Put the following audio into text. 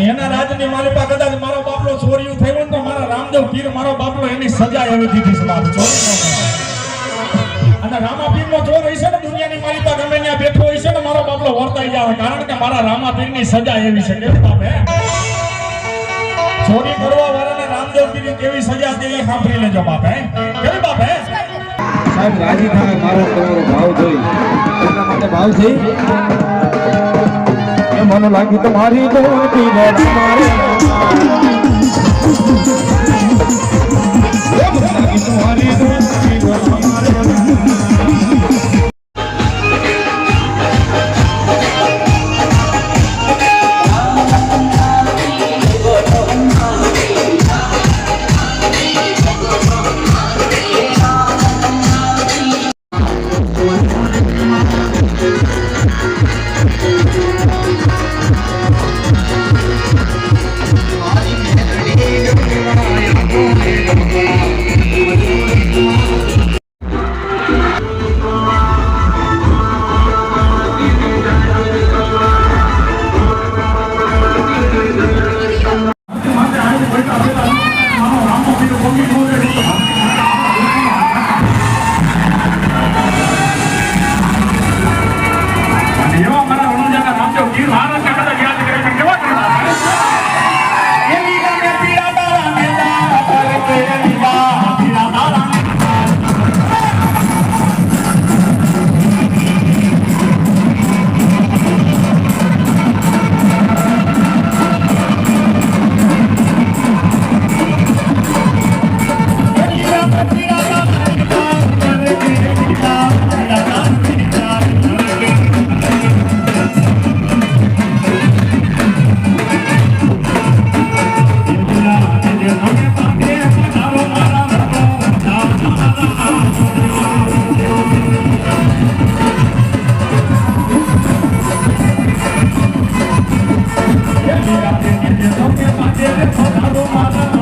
અને એના રાજની માલિકા કદાચ મારો બાપલો ચોર્યું થયું તો મારા રામદેવ પીર મારો બાપલો એની સજા એવી દીધી છે બાપ. અને રામાપીર નો ચોર હશે ને દુનિયાની માલિકા ગમે ત્યાં બેઠો હશે ને મારો બાપલો વર્તાઈ જાય. કારણ કે મારા રામાપીરની સજા એવી છે. કેવી બાપ, હે? ચોરી કરવા વાળાને રામદેવ પીર કેવી સજા દેવી સાંભળી લેજો બાપ કેવી બાપ સાહેબ, રાજી થાય, મારો તમારો ભાવ જોઈ. એટલા માટે ભાવ મને લાગી તમારી દોડી ને તમારે I'm gonna get you, don't get my